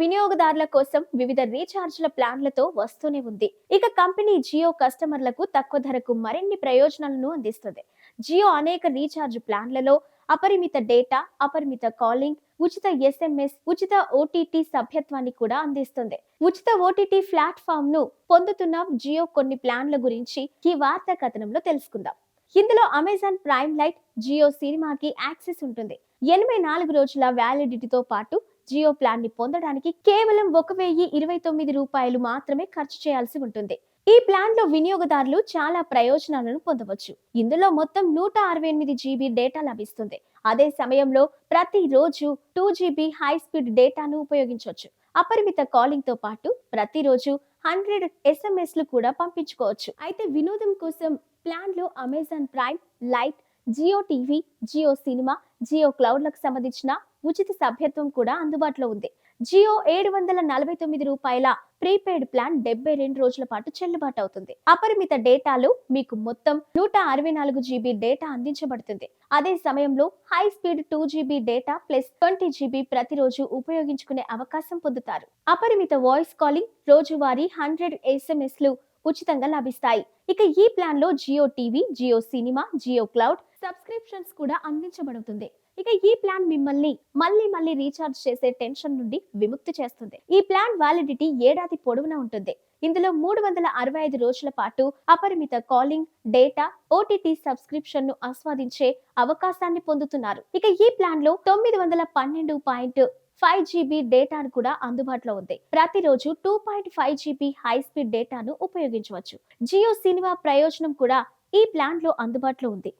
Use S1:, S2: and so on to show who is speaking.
S1: వినియోగదారుల కోసం వివిధ రీఛార్జ్ల ప్లాన్లతో వస్తూనే ఉంది. ఇక కంపెనీ జియో కస్టమర్లకు తక్కువ ధరకు మరిన్ని ప్రయోజనాలను అందిస్తుంది. జియో అనేక రీఛార్జ్ ప్లాన్లలో అపరిమిత డేటా అపరిమిత కాలింగ్ ఉచిత ఎస్ఎంఎస్ ఉచిత ఓటీటీ సభ్యత్వాన్ని కూడా అందిస్తుంది. ఉచిత ఓటీటీ ప్లాట్ఫామ్ను పొందుతున్న జియో కొన్ని ప్లాన్ల గురించి ఈ వార్తా కథనంలో తెలుసుకుందాం. ఇందులో అమెజాన్ ప్రైమ్ లైట్ జియో సినిమాకి యాక్సెస్ ఉంటుంది. ఎనభై నాలుగు రోజుల వ్యాలిడిటీతో పాటు జియో ప్లాన్ని పొందడానికి కేవలం ఒక వెయ్యి ఇరవై తొమ్మిది రూపాయలు మాత్రమే ఖర్చు చేయాల్సి ఉంటుంది. ఈ ప్లాన్లో వినియోగదారులు చాలా ప్రయోజనాలను పొందవచ్చు. ఇందులో మొత్తం నూట అరవై ఎనిమిది జీబీ డేటా లభిస్తుంది. అదే సమయంలో ప్రతి రోజు టూ జీబీ హై స్పీడ్ డేటాను ఉపయోగించవచ్చు. అపరిమిత కాలింగ్తో పాటు ప్రతిరోజు హండ్రెడ్ ఎస్ఎంఎస్లు కూడా పంపించుకోవచ్చు. అయితే వినోదం కోసం ప్లాన్లో Amazon Prime Lite Jio TV Jio Cinema Jio క్లౌడ్లకు సంబంధించిన ఉచిత సభ్యత్వం కూడా అందుబాటులో ఉంది. జియో ఏడు వందల నలభై తొమ్మిది రూపాయల ప్రీపెయిడ్ ప్లాన్ డెబ్బై రెండు రోజుల పాటు చెల్లుబాటు అవుతుంది. అపరిమిత డేటాలో మీకు మొత్తం నూట అరవై నాలుగు జీబీ డేటా అందించబడుతుంది. అదే సమయంలో high speed two GB data plus twenty GB ప్రతిరోజు ఉపయోగించుకునే అవకాశం పొందుతారు. అపరిమిత వాయిస్ కాలింగ్ రోజువారీ హండ్రెడ్ ఎస్ఎంఎస్లు ఉచితంగా లభిస్తాయి. ఇక ఈ ప్లాన్లో Jio TV Jio Cinema Jio Cloud subscriptions కూడా అందించబడుతుంది. ఇక ఈ ప్లాన్ మిమ్మల్ని మళ్ళీ మళ్ళీ రీఛార్జ్ చేసే టెన్షన్ నుండి విముక్తి చేస్తుంది. ఈ ప్లాన్ వ్యాలిడిటీ ఏడాది పొడవునా ఉంటుంది. ఇందులో మూడు వందల అరవై ఐదు రోజుల పాటు అపరిమిత కాలింగ్ డేటా ఓటీటీ సబ్స్క్రిప్షన్ను ఆస్వాదించే అవకాశాన్ని పొందుతున్నారు. ఇక ఈ ప్లాన్లో తొమ్మిది వందల పన్నెండు పాయింట్ ఫైవ్ జీబీ డేటాను కూడా అందుబాటులో ఉంది. ప్రతిరోజు two point five GB high speed డేటాను ఉపయోగించవచ్చు. జియో సినిమా ప్రయోజనం కూడా ఈ ప్లాన్లో అందుబాటులో ఉంది.